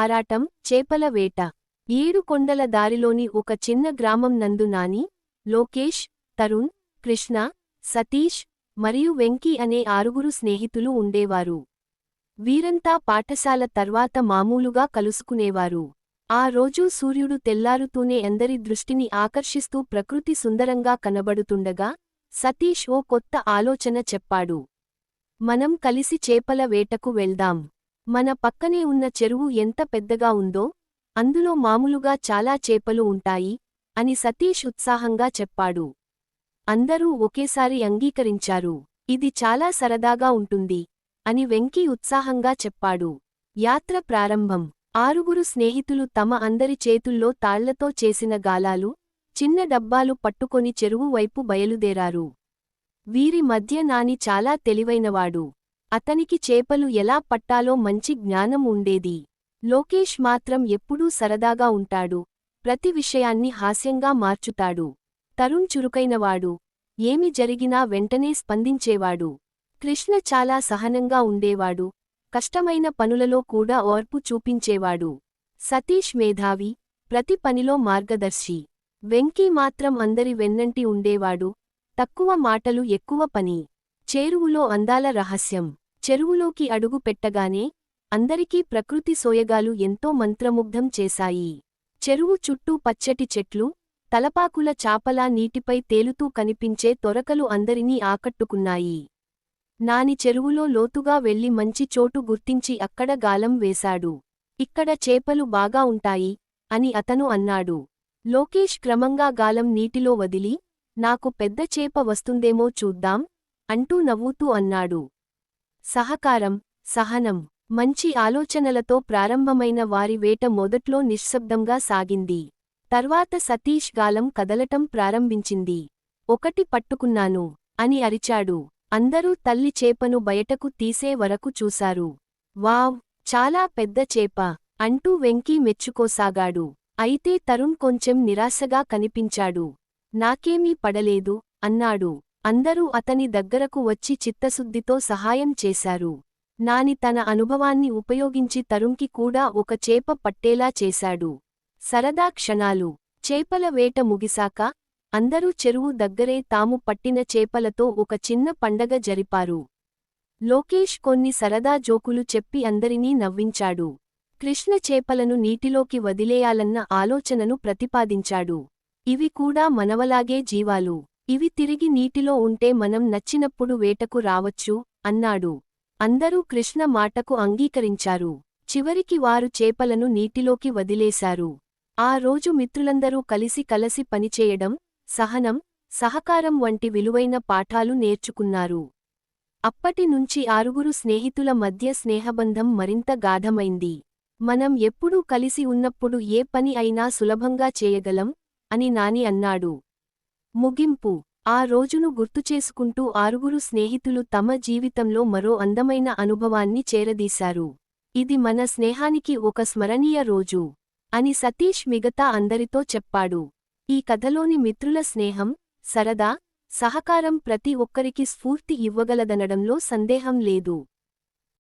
ఆరాటం చేపల వేట. ఏడు కొండల దారిలోని ఒక చిన్న గ్రామం నందు నాని లోకేష్ తరుణ్ కృష్ణ సతీష్ మరియు వెంకీ అనే ఆరుగురు స్నేహితులు ఉండేవారు. వీరంతా పాఠశాల తర్వాత మామూలుగా కలుసుకునేవారు. ఆ రోజు సూర్యుడు తెల్లారుతూనే అందరి దృష్టిని ఆకర్షిస్తూ ప్రకృతి సుందరంగా కనబడుతుండగా సతీష్ ఓ కొత్త ఆలోచన చెప్పాడు. మనం కలిసి చేపల వేటకు వెళ్దాం. మన పక్కనే ఉన్న చెరువు ఎంత పెద్దగా ఉందో అందులో మామూలుగా చాలా చేపలు ఉంటాయి అని సతీష్ ఉత్సాహంగా చెప్పాడు. అందరూ ఒకేసారి అంగీకరించారు. ఇది చాలా సరదాగా ఉంటుంది అని వెంకీ ఉత్సాహంగా చెప్పాడు. యాత్ర ప్రారంభం. ఆరుగురు స్నేహితులు తమ అందరి చేతుల్లో తాళ్ళతో చేసిన గాలాలు చిన్న డబ్బాలు పట్టుకొని చెరువు వైపు బయలుదేరారు. వీరి మధ్య నాని చాలా తెలివైనవాడు. అతనికి చేపలు ఎలా పట్టాలో మంచి జ్ఞానం ఉండేది. లోకేష్ మాత్రం ఎప్పుడూ సరదాగా ఉంటాడు. ప్రతి విషయాన్ని హాస్యంగా మార్చుతాడు. తరుణ్ చురుకైనవాడు. ఏమి జరిగినా వెంటనే స్పందించేవాడు. కృష్ణ చాలా సహనంగా ఉండేవాడు. కష్టమైన పనులలో కూడా ఓర్పు చూపించేవాడు. సతీష్ మేధావి. ప్రతి పనిలో మార్గదర్శి. వెంకీ మాత్రం అందరి వెన్నంటి ఉండేవాడు. తక్కువ మాటలు ఎక్కువ పని. చేరువులో అందాల రహస్యం. చెరువులోకి అడుగు పెట్టగానే అందరికీ ప్రకృతి సోయగాలు ఎంతో మంత్రముగ్ధం చేశాయి. చెరువు చుట్టూ పచ్చటి చెట్లు తలపాకుల చాపలా నీటిపై తేలుతూ కనిపించే తొరకలు అందరినీ ఆకట్టుకున్నాయి. నాని చెరువులో లోతుగా వెళ్ళి మంచి చోటు గుర్తించి అక్కడ గాలం వేశాడు. ఇక్కడ చేపలు బాగా ఉంటాయి అని అతను అన్నాడు. లోకేష్ క్రమంగా గాలం నీటిలో వదిలి నాకు పెద్ద చేప వస్తుందేమో చూద్దాం అంటూ నవ్వుతూ అన్నాడు. సహకారం సహనం మంచి ఆలోచనలతో ప్రారంభమైన వారి వేట మొదట్లో నిశ్శబ్దంగా సాగింది. తర్వాత సతీష్ గాలం కదలటం ప్రారంభించింది. ఒకటి పట్టుకున్నాను అని అరిచాడు. అందరూ తల్లి చేపను బయటకు తీసే వరకు చూశారు. వావ్ చాలా పెద్ద చేప అంటూ వెంకీ మెచ్చుకోసాగాడు. అయితే తరుణ్ కొంచెం నిరాశగా కనిపించాడు. నాకేమీ పడలేదు అన్నాడు. అందరూ అతని దగ్గరకు వచ్చి చిత్తశుద్ధితో సహాయం చేశారు. నాని తన అనుభవాన్ని ఉపయోగించి తరుణ్కి కూడా ఒక చేప పట్టేలా చేశాడు. సరదా క్షణాలు. చేపల వేట ముగిసాక అందరూ చెరువు దగ్గరే తాము పట్టిన చేపలతో ఒక చిన్న పండగ జరిపారు. లోకేష్ కొన్ని సరదా జోకులు చెప్పి అందరినీ నవ్వించాడు. కృష్ణ చేపలను నీటిలోకి వదిలేయాలన్న ఆలోచనను ప్రతిపాదించాడు. ఇవి కూడా మనవలాగే జీవాలు. ఇవి తిరిగి నీటిలో ఉంటే మనం నచ్చినప్పుడు వేటకు రావచ్చు అన్నాడు. అందరూ కృష్ణ మాటకు అంగీకరించారు. చివరికి వారు చేపలను నీటిలోకి వదిలేశారు. ఆ రోజు మిత్రులందరూ కలిసి కలసి పనిచేయడం సహనం సహకారం వంటి విలువైన పాఠాలు నేర్చుకున్నారు. అప్పటి నుంచి ఆరుగురు స్నేహితుల మధ్య స్నేహబంధం మరింత గాఢమైంది. మనం ఎప్పుడూ కలిసి ఉన్నప్పుడు ఏ పని అయినా సులభంగా చేయగలం అని నాని అన్నాడు. ముగింపు. ఆ రోజును గుర్తుచేసుకుంటూ ఆరుగురు స్నేహితులు తమ జీవితంలో మరో అందమైన అనుభవాన్ని చేరదీశారు. ఇది మన స్నేహానికి ఒక స్మరణీయ రోజు అని సతీష్ మిగతా అందరితో చెప్పాడు. ఈ కథలోని మిత్రుల స్నేహం సరదా సహకారం ప్రతి ఒక్కరికి స్ఫూర్తి ఇవ్వగలదనడంలో సందేహం లేదు.